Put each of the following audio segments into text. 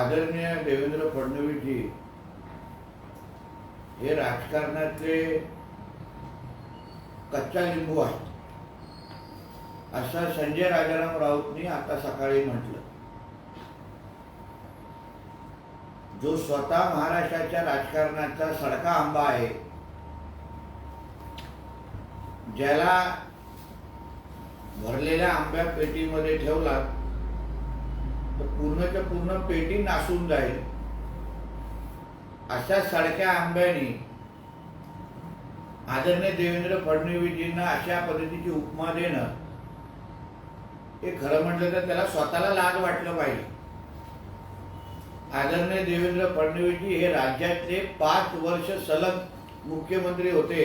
आदरणीय देवेंद्र फडणवीसजी हे राजकारणातले कच्चा लिंबू आहेत. असं संजय राजाराम राऊतनी आता सकाळी म्हटलं. जो स्वतः महाराष्ट्राच्या राजकारणाचा सडका आंबा आहे ज्याला भरलेल्या आंब्या पेटीमध्ये ठेवला तर पूर्णच्या पूर्ण पेटी नासून जाईल. अशा सारख्या आंब्यानी आदरणीय देवेंद्र फडणवीसजींना अशा पद्धतीची उपमा देणं हे खरं म्हटलं तर त्याला स्वतःला लाज वाटलं पाहिजे. आदरणीय देवेंद्र फडणवीसजी हे राज्यातले पाच वर्ष सलग मुख्यमंत्री होते.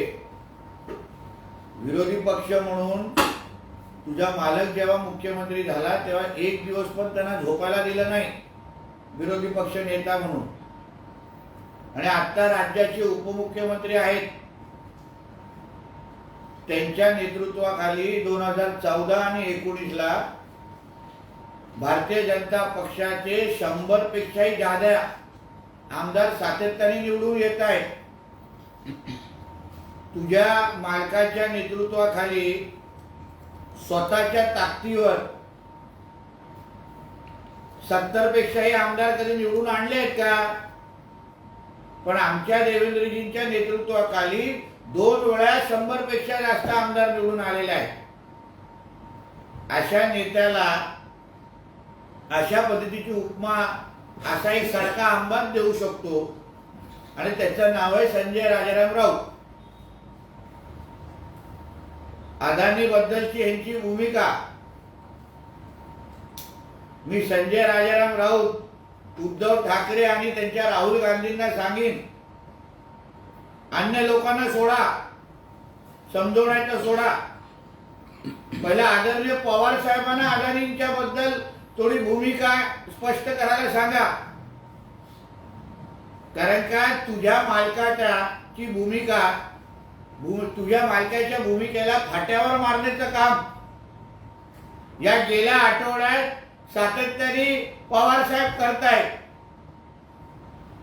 विरोधी पक्ष म्हणून तुझा मालक जेव्हा मुख्यमंत्री झाला तेव्हा एक दिवस पण त्यांना झोपायला दिलं नाही. विरोधी पक्ष नेता म्हणून. आणि आता राज्याचे उपमुख्यमंत्री आहेत. त्यांच्या नेतृत्वाखाली दोन हजार चौदा आणि एकोणीसला भारतीय जनता पक्षाचे शंभर पेक्षाही जादा आमदार सातत्याने निवडून येत आहेत. तुझ्या मालकाच्या नेतृत्वाखाली स्वतःच्या ताकदीवर. सत्तर पेक्षाही आमदार कधी निवडून आणले आहेत का? पण आमच्या देवेंद्रजींच्या नेतृत्वाखाली दोन वेळा शंभरपेक्षा जास्त आमदार निवडून आलेले आहेत. अशा नेत्याला अशा पद्धतीची उपमा असाही सारखा आंबाच देऊ शकतो. आणि त्याचं नाव आहे संजय राजाराम राऊत. अदानी बद्दलची यांची भूमिका. मी संजय राजाराम राऊत उद्धव ठाकरे आणि त्यांच्या राहुल गांधींना सांगेन. अन्य लोकांना सोडा. समजवण्याचा सोडा. पहिला आदरणीय पवार साहेबांना अदानींच्या बद्दल थोडी भूमिका स्पष्ट करायला सांगा. कारण का तुझ्या मालकाच्या ची भूमिका तुझ्या मालकाच्या भूमिकेला फाट्यावर मारण्याचं काम. या गेल्या आठवड्यात सातत्याने पवार साहेब करतायत.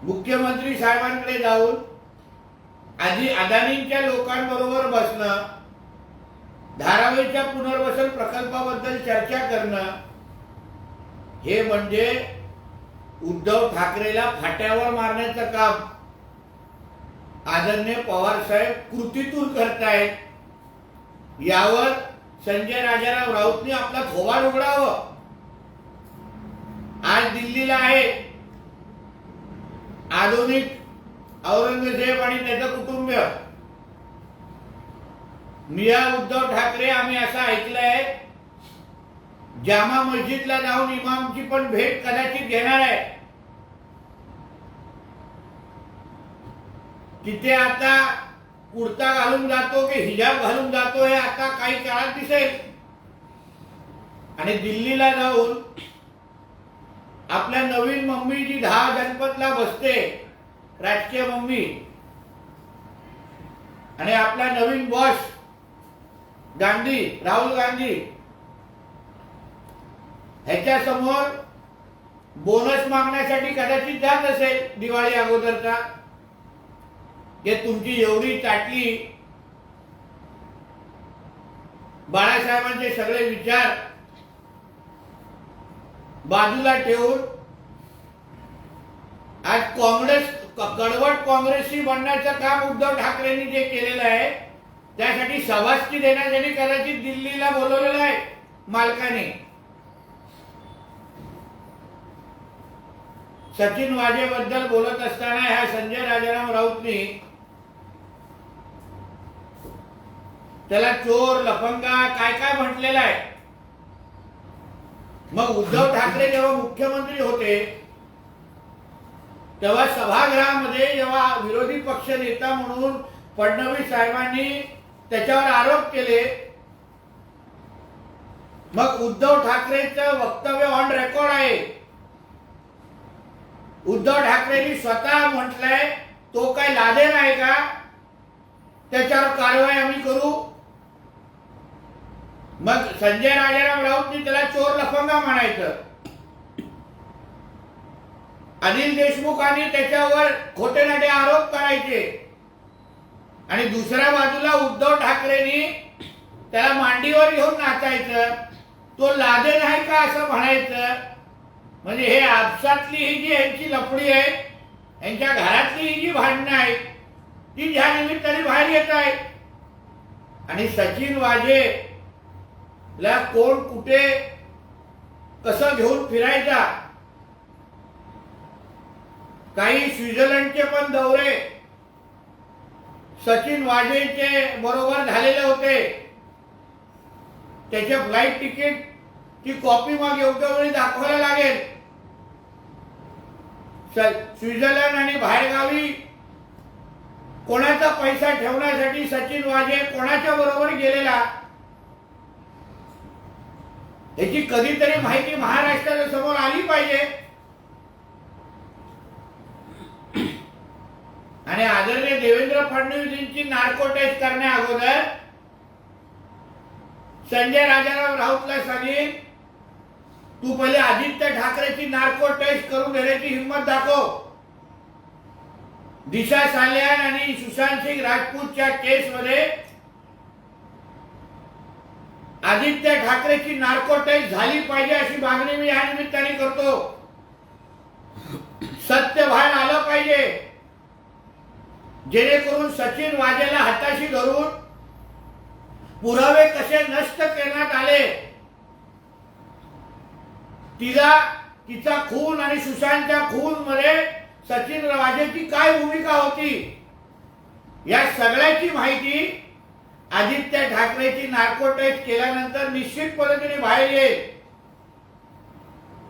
मुख्यमंत्री साहेबांकडे जाऊन आधी अदानींच्या लोकांबरोबर बसणं धारावीच्या पुनर्वसन प्रकल्पाबद्दल चर्चा करणं हे म्हणजे उद्धव ठाकरेला फाट्यावर मारण्याचं काम. आदरणीय पवार साहेब कृतीतून करतायत. यावर संजय राजाराम राऊतने आपला थोबाड उघडावं. आज दिल्लीला आहे. आधुनिक औरंगजेब आणि त्याचं कुटुंबीय. मिया उद्धव ठाकरे आम्ही असं ऐकलंय जामा मस्जिदला जाऊन इमामची पण भेट कदाचित घेणार आहे. तिथे आता कुर्ता घालून जातो की हिजाब घालून जातो हे आता काही काळात दिसेल. आणि दिल्लीला जाऊन आपल्या नवीन मम्मी जी दहा जनपदला बसते राजकीय मम्मी आणि आपला नवीन बॉस गांधी राहुल गांधी ह्याच्या समोर बोनस मागण्यासाठी कदाचित जात असेल दिवाळी अगोदरचा. की तुमची एवढी चाटली. बाळासाहेबांचे सगळे विचार बाजूला ठेवून आज काँग्रेस कडवट काँग्रेसशी बनण्याचं काम उद्धव ठाकरेंनी जे केलेलं आहे त्यासाठी सभासकी देण्यासाठी कदाचित दिल्लीला बोलवलेलं आहे मालकाने. सचिन वाजेबद्दल बोलत असताना ह्या संजय राजाराम राऊतनी त्याला चोर लफंगा काय काय म्हटलेलं आहे? मग उद्धव ठाकरे जेव्हा मुख्यमंत्री होते तेव्हा सभागृहामध्ये जेव्हा विरोधी पक्ष नेता म्हणून फडणवीस साहेबांनी त्याच्यावर आरोप केले मग उद्धव ठाकरेचं वक्तव्य ऑन रेकॉर्ड आहे. उद्धव ठाकरेंनी स्वतः म्हटलंय तो काय लादेन आहे का? त्याच्यावर कारवाई मग संजय राजाराम राऊतनी त्याला चोर लफंगा म्हणायचं. अनिल देशमुखांनी त्याच्यावर खोटे नाटे आरोप करायचे. आणि दुसऱ्या बाजूला उद्धव ठाकरेंनी त्याला मांडीवर घेऊन नाचायचं. तो लादे नाही का असं म्हणायचं? म्हणजे हे आपसातली ही जी यांची लफडी आहे यांच्या घरातली ही जी भांडणं आहे ती ज्या निमित्ताने बाहेर येत आहे आणि सचिन वाजे ला कोण कुठे कसं घेऊन फिरायचा? काही स्वित्झर्लंडचे पण दौरे. सचिन वाजेचे बरोबर झालेले होते. त्याचे फ्लाईट तिकीट ची कॉपी मग योग्य वेळी दाखवायला लागेल. स्वित्झर्लंड आणि बाहेरगावी कोणाचा पैसा ठेवण्यासाठी सचिन वाजे कोणाच्या बरोबर गेलेला? याची कधीतरी माहिती महाराष्ट्राच्या समोर आली पाहिजे. आणि आदरणीय देवेंद्र फडणवीसांची नार्को टेस्ट करण्या अगोदर संजय राजाराव राऊतला सांगेन तू पहिले आदित्य ठाकरेची नार्को टेस्ट करून घेण्याची हिंमत दाखव. दिशा साल्यान आणि सुशांत सिंग राजपूतच्या केसमध्ये आदित्य ठाकरेची नार्को झाली पाहिजे अशी मागणी मी या निमित्ताने करतो. सत्य बाहेर आलं पाहिजे. जेणेकरून सचिन वाजेला हाताशी धरून पुरावे कसे नष्ट करण्यात आले. तिला तिचा खून आणि सुशांतच्या खून मध्ये सचिन वाजेची काय भूमिका होती? या सगळ्याची माहिती आदित्य ठाकरेची नार्को टेस्ट केल्यानंतर निश्चित पद्धतीने बाहेर येईल.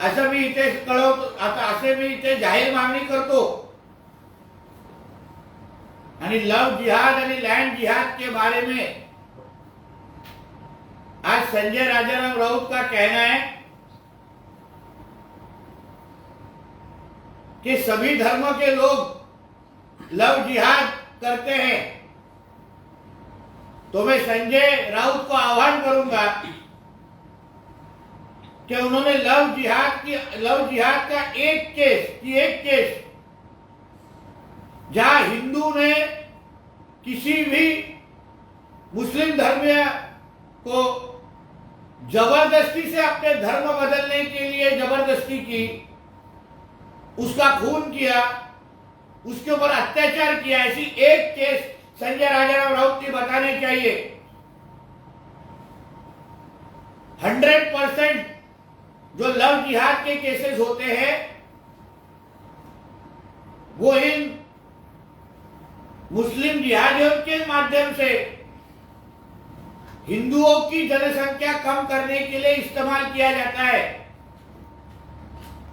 असं मी इथे कळवतो आता असे मी इथे जाहीर मागणी करतो. आणि लव जिहाद आणि लँड जिहाद के बारे में आज संजय राजाराम राउत का कहना है कि सभी धर्म के लोग लव जिहाद करते हैं। तो मैं संजय राउत को आह्वान करूँगा कि उन्होंने लव जिहाद की, लव जिहाद का एक केस, की एक केस, जहाँ हिंदू ने किसी भी मुस्लिम धर्म को ज़बरदस्ती से अपने धर्म बदलने के लिए ज़बरदस्ती की, उसका खून किया, उसके ऊपर अत्याचार किया, ऐसी एक केस संजय राजाराम राउत की बताने चाहिए। हंड्रेड परसेंट जो लव जिहाद के केसेस होते हैं, वो इन मुस्लिम जिहादियों के माध्यम से हिंदुओं की जनसंख्या कम करने के लिए इस्तेमाल किया जाता है।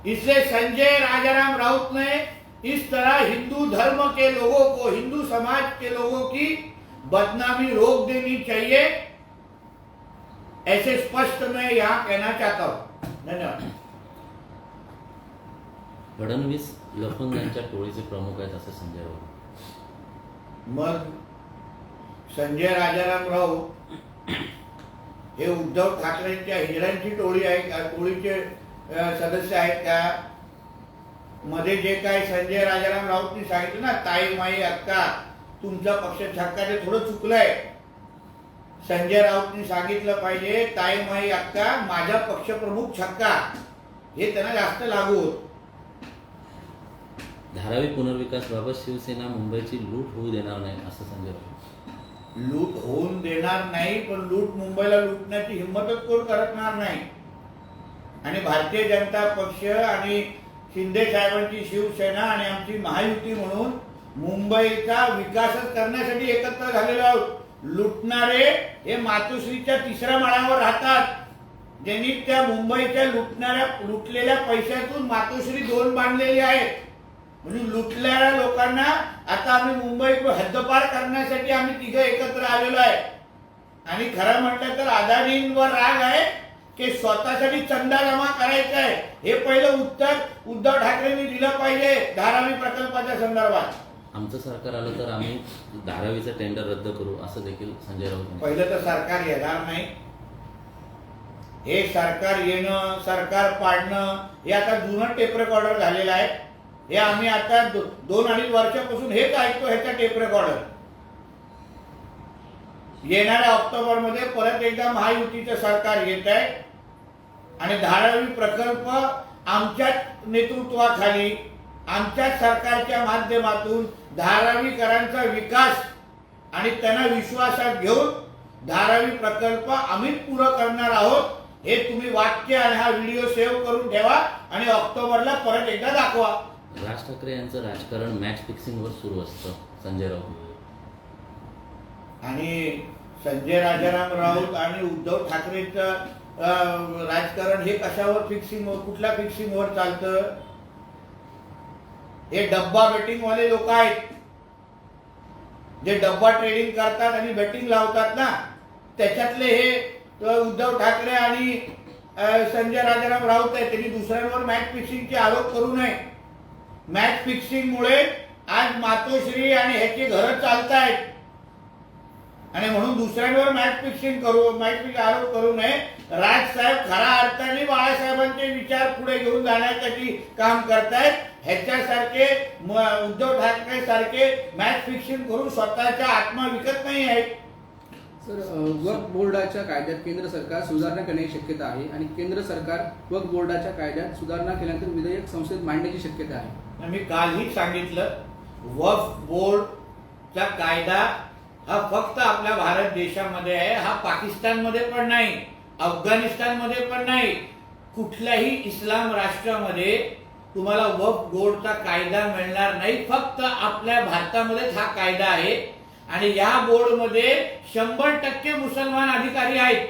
इसलिए संजय राजाराम राउत ने इस तरह हिंदू धर्म के लोगों को हिंदू समाज के लोगों की बदनामी रोक देनी चाहिए। ऐसे स्पष्ट मैं यहां कहना चाहता हूं। धन्यवाद। फडणवीस लफंगांच्या टोळीचे प्रमुख आहेत असं संजय राऊत. मग संजय राजाराम राऊत हे उद्धव ठाकरेंच्या हिजड्यांची टोळी आहे का टोळीचे सदस्य आहेत का मध्ये जे काय संजय राजाराम राऊतनी सांगितलं ना ताई माई अक्का तुमचा पक्ष छक्का ते थोडं चुकलंय. संजय राऊतनी सांगितलं पाहिजे ताई माई अक्का माझा पक्षप्रमुख छक्का. हे त्यांना जास्त लागू होत. धारावी पुनर्विकासबाबत शिवसेना मुंबईची लूट होऊ देणार नाही असं संजय राऊत लूट होऊन देणार नाही पण लूट मुंबईला लुटण्याची हिंमतच कोण करणार नाही. आणि भारतीय जनता पक्ष आणि शिंदे साहेबांची शिवसेना आणि आमची महायुती म्हणून मुंबईचा विकासच करण्यासाठी एकत्र झालेलो आहोत. लुटणारे हे मातोश्रीच्या तिसऱ्या माळावर राहतात. ज्यांनी त्या मुंबईच्या लुटणाऱ्या लुटलेल्या पैशातून मातोश्री दोन बांधलेली आहेत. म्हणून लुटलेल्या लोकांना आता आम्ही मुंबई हद्दपार करण्यासाठी आम्ही तिघं एकत्र आलेलो आहे. आणि खरं म्हटलं तर अदानींवर राग आहे. की स्वतःसाठी चंदा जमा करायचा आहे. हे पहिलं उत्तर उद्धव ठाकरेंनी दिलं पाहिजे धारावी प्रकल्पाच्या संदर्भात. आमचं सरकार आलं तर आम्ही धारावीचं टेंडर रद्द करू असं देखील संजय राऊत. पहिलं तर सरकार येणार नाही. हे सरकार येणं सरकार पाडणं हे आता जुनं टेप रेकॉर्डर झालेलं आहे. हे आम्ही आता दो- दोन अडीच वर्षापासून हेच ऐकतो ह्याचा टेप रेकॉर्डर येणाऱ्या ऑक्टोबरमध्ये परत एकदा महायुतीचं सरकार येत आहे. आणि धारावी प्रकल्प आमच्याच नेतृत्वाखाली आमच्याच सरकारच्या माध्यमातून धारावीकरांचा विकास आणि त्यांना विश्वासात घेऊन धारावी प्रकल्प आम्ही पुरं करणार आहोत हे तुम्ही वाक्य आणि हा व्हिडिओ सेव्ह करून ठेवा आणि ऑक्टोबरला परत एकदा दाखवा. राज ठाकरे यांचं राजकारण मॅच फिक्सिंगवर सुरू असतं संजय राऊत. आणि संजय राजाराम राऊत आणि उद्धव ठाकरेचं राजकारण हे कशावर फिक्सिंग कुठल्या फिक्सिंग वर चालतं? हे डब्बा बेटिंग वाले लोक आहेत. जे डब्बा ट्रेडिंग करतात आणि बेटिंग लावतात ना त्याच्यातले हे उद्धव ठाकरे आणि संजय राजाराम राऊत आहे त्यांनी दुसऱ्यांवर मॅच फिक्सिंगचे आरोप करू नये. मॅच फिक्सिंग मुळे आज मातोश्री आणि ह्याची घरं चालत आहेत आणि म्हणून दुसऱ्यांवर मॅच फिक्सिंग करू मॅच फिक्सिंग आरोप करू नये. राजसाहेब खऱ्या अर्थाने बाळासाहेबांचे विचार पुढे घेऊन जाण्यासाठी काम करतायत. ह्याच्यासारखे उद्धव ठाकरे सारखे मॅच फिक्सिंग करून स्वतःच्या आत्मा विकत नाही आहेत. सर वक्फ बोर्डाच्या कायद्यात केंद्र सरकार सुधारणा करण्याची शक्यता आहे आणि केंद्र सरकार वक्फ बोर्डाच्या कायद्यात सुधारणा केल्यानंतर विधेयक संसदेत मांडण्याची शक्यता आहे. मी कालही सांगितलं वक्फ बोर्डचा कायदा हा फक्त आपल्या भारत देशामध्ये आहे हा पाकिस्तानमध्ये पण नाही. अफगाणिस्तानमध्ये पण नाही. कुठल्याही इस्लाम राष्ट्रामध्ये तुम्हाला वक्फ बोर्डचा कायदा मिळणार नाही. फक्त आपल्या भारतामध्येच हा कायदा आहे. आणि या बोर्डमध्ये शंभर टक्के मुसलमान अधिकारी आहेत.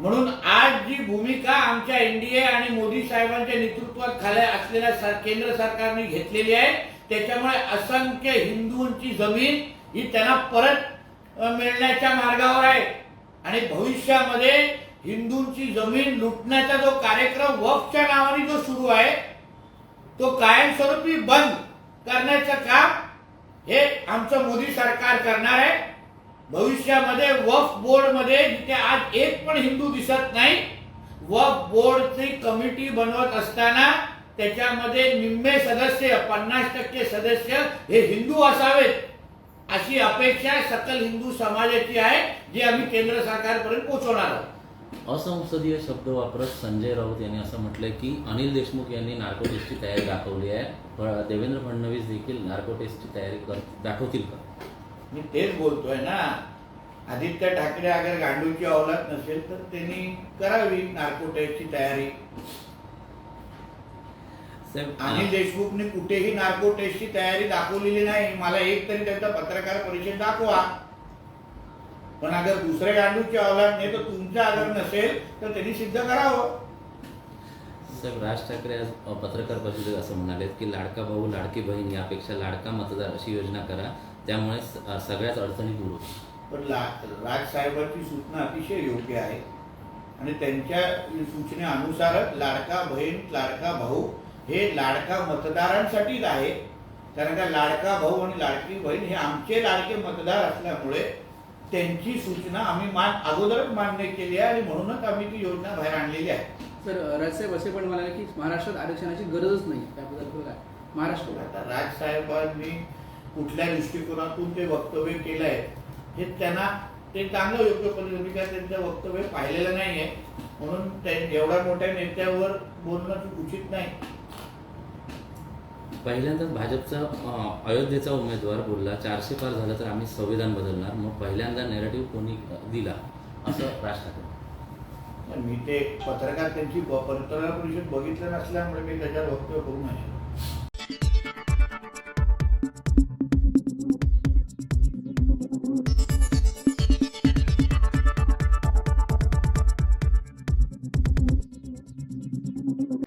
म्हणून आज जी भूमिका आमच्या एनडीए आणि मोदी साहेबांच्या नेतृत्वात खाली असलेल्या सर- केंद्र सरकारने घेतलेली आहे त्याच्यामुळे असंख्य हिंदूंची जमीन ही त्यांना परत मिळण्याच्या मार्गावर आहे. आणि भविष्यामध्ये हिंदूंची जमीन लुटण्याचा जो कार्यक्रम वक्फच्या नावाने जो सुरू आहे तो कायमस्वरूपी बंद करण्याचं काम हे आमचं मोदी सरकार करणार आहे. भविष्यामध्ये वक्फ बोर्डमध्ये जिथे आज एक पण हिंदू दिसत नाही वक्फ बोर्डची कमिटी बनवत असताना त्याच्यामध्ये निम्मे सदस्य पन्नास टक्के सदस्य हे हिंदू असावेत. अशी अपेक्षा सकल हिंदू समाजाची आहे जी आम्ही केंद्र सरकारपर्यंत पोहोचवणार आहोत. असंसदीय शब्द वापरत संजय राऊत यांनी असं म्हटलंय की अनिल देशमुख यांनी नार्को टेस्टची तयारी दाखवली आहे. देवेंद्र फडणवीस देखील नार्को टेस्टची तयारी कर दाखवतील का? मी तेच बोलतोय ना. आदित्य ठाकरे अगर गांडूची अवलाद नसेल तर त्यांनी करावी नार्को टेस्टची तयारी. अनिल देशमुखने कुठेही नार्को टेस्टची तयारी दाखवलेली नाही. मला एक तरी त्यांचा पत्रकार परिषद दाखवा. पण अगर दुसऱ्या गांडूची अवलाद नाही तर तुमच्या अगर नसेल तर त्यांनी सिद्ध करावं. साहेब राज ठाकरे आज पत्रकार परिषदेत असं म्हणाले की लाडका भाऊ लाडकी बहीण यापेक्षा लाडका मतदार अशी योजना करा. त्यामुळे सगळ्याच अडचणी दूर होतील. पण ला- राजसाहेबांची सूचना अतिशय योग्य आहे. आणि त्यांच्या सूचनेनुसारच लाडका बहीण लाडका भाऊ हे लाडका मतदारांसाठीच आहे. कारण का लाडका भाऊ आणि लाडकी बहीण हे आमचे लाडके मतदार असल्यामुळे त्यांची सूचना आम्ही मान अगोदरच मान्य केली आहे आणि म्हणूनच आम्ही ती योजना बाहेर आणलेली आहे. सर राजसाहेब असे पण म्हणाले की महाराष्ट्रात आरक्षणाची गरजच नाही. त्याबद्दल काय? महाराष्ट्र. आता राजसाहेबांनी कुठल्या दृष्टिकोनातून ते वक्तव्य केलंय हे त्यांना ते चांगलं योग्य पद्धतीने काय त्यांचं वक्तव्य पाहिलेलं नाहीये. म्हणून ते एवढ्या मोठ्या नेत्यावर बोलणं उचित नाही. पहिल्यांदाच भाजपचा अयोध्येचा उमेदवार बोलला चारशे पार झालं तर आम्ही संविधान बदलणार मग पहिल्यांदा नेरेटिव्ह कोणी दिला असं राज ठाकरे पण मी ते पत्रकार त्यांची पत्रकार परिषद बघितलं नसल्यामुळे मी त्याच्यावर वक्तव्य करू नाही